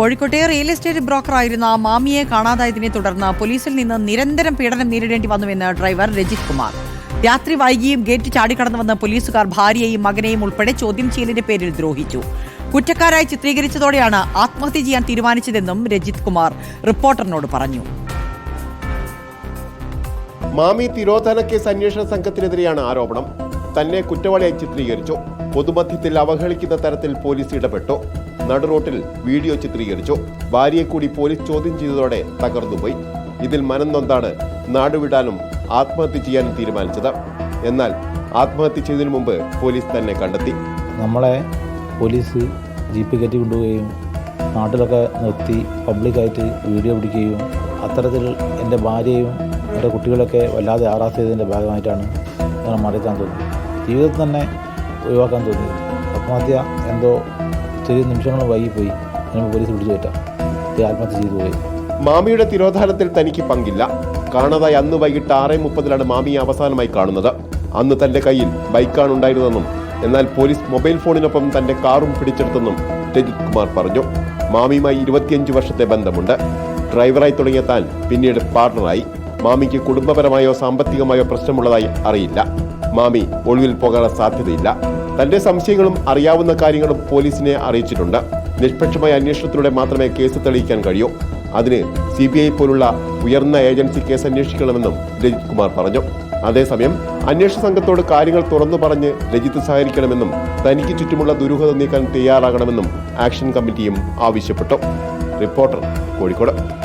കോഴിക്കോട്ടെ real estate broker ആയിരുന്ന മാമിയെ കാണാതായതിനെ തുടർന്ന് പോലീസിൽ നിന്ന് നിരന്തരം പീഡനം നേരിടേണ്ടി വന്നുവെന്ന് ഡ്രൈവർ രജിത് കുമാർ. രാത്രി വൈകിയും ഗേറ്റ് ചാടിക്കടന്നുവന്ന പോലീസുകാർ ഭാര്യയെയും മകനെയും ഉൾപ്പെടെ ചോദ്യം ചെയ്യലിന്റെ പേരിൽ ദ്രോഹിച്ചു. കുറ്റക്കാരായി ചിത്രീകരിച്ചതോടെയാണ് ആത്മഹത്യ ചെയ്യാൻ തീരുമാനിച്ചതെന്നും രജിത് കുമാർ റിപ്പോർട്ടറിനോട് പറഞ്ഞു. മാമി തിരോധന കേസ് അന്വേഷണ സംഘത്തിനെതിരെയാണ് ആരോപണം. തന്നെ കുറ്റവാളിയായി ചിത്രീകരിച്ചു. പൊതുമധ്യത്തിൽ അവഹേളിക്കുന്ന തരത്തിൽ പോലീസ് ഇടപെട്ടു. നടുറോട്ടിൽ വീഡിയോ ചിത്രീകരിച്ചു. ഭാര്യയെ കൂടി പോലീസ് ചോദ്യം ചെയ്തതോടെ തകർന്നുപോയി. ഇതിൽ മനം നാടുവിടാനും ആത്മഹത്യ ചെയ്യാനും തീരുമാനിച്ചത്. എന്നാൽ ആത്മഹത്യ ചെയ്തതിനു മുമ്പ് പോലീസ് തന്നെ കണ്ടെത്തി. നമ്മളെ പോലീസ് ജീപ്പ് കയറ്റി കൊണ്ടുപോവുകയും നാട്ടിലൊക്കെ നിർത്തി പബ്ലിക്കായിട്ട് വീഡിയോ പിടിക്കുകയും അത്തരത്തിൽ എന്റെ ഭാര്യയും എന്റെ കുട്ടികളൊക്കെ വല്ലാതെ ആറാസ് ഭാഗമായിട്ടാണ് ഞാൻ മറിക്കാൻ തോന്നുന്നത്. ജീവിതത്തിൽ തന്നെ ഒഴിവാക്കാൻ തോന്നിയത് ആത്മഹത്യ എന്തോ ചെറിയ നിമിഷങ്ങൾ വൈകിപ്പോയി. അതിന് പോലീസ് പിടിച്ചു പറ്റാം ആത്മഹത്യ ചെയ്തു പോയി. മാമിയുടെ തിരോധാനത്തിൽ തനിക്ക് പങ്കില്ല. കാണാതായി അന്ന് വൈകിട്ട് ആറ് മുപ്പതിലാണ് മാമിയെ അവസാനമായി കാണുന്നത്. അന്ന് തന്റെ കയ്യിൽ ബൈക്കാണ് ഉണ്ടായിരുന്നതെന്നും എന്നാൽ പോലീസ് മൊബൈൽ ഫോണിനൊപ്പം തന്റെ കാറും പിടിച്ചെടുത്തെന്നും രജിത് കുമാർ പറഞ്ഞു. മാമിയുമായി ഇരുപത്തിയഞ്ച് വർഷത്തെ ബന്ധമുണ്ട്. ഡ്രൈവറായി തുടങ്ങിയ താൻ പിന്നീട് പാർട്ണറായി. മാമിക്ക് കുടുംബപരമായോ സാമ്പത്തികമായോ പ്രശ്നമുള്ളതായി അറിയില്ല. മാമി ഒളിവിൽ പോകാനുള്ള സാധ്യതയില്ല. തന്റെ സംശയങ്ങളും അറിയാവുന്ന കാര്യങ്ങളും പോലീസിനെ അറിയിച്ചിട്ടുണ്ട്. നിഷ്പക്ഷമായ അന്വേഷണത്തിലൂടെ മാത്രമേ കേസ് തെളിയിക്കാൻ കഴിയൂ. അതിന് സി ബി ഐ പോലുള്ള ഉയർന്ന ഏജൻസി കേസ് അന്വേഷിക്കണമെന്നും രജിത് കുമാർ പറഞ്ഞു. അതേസമയം അന്വേഷണ സംഘത്തോട് കാര്യങ്ങൾ തുറന്നു പറഞ്ഞ് രജിത്ത് സഹകരിക്കണമെന്നും തനിക്ക് ചുറ്റുമുള്ള ദുരൂഹത നീക്കാൻ തയ്യാറാകണമെന്നും ആക്ഷൻ കമ്മിറ്റിയും ആവശ്യപ്പെട്ടു. റിപ്പോർട്ടർ കോഴിക്കോട്.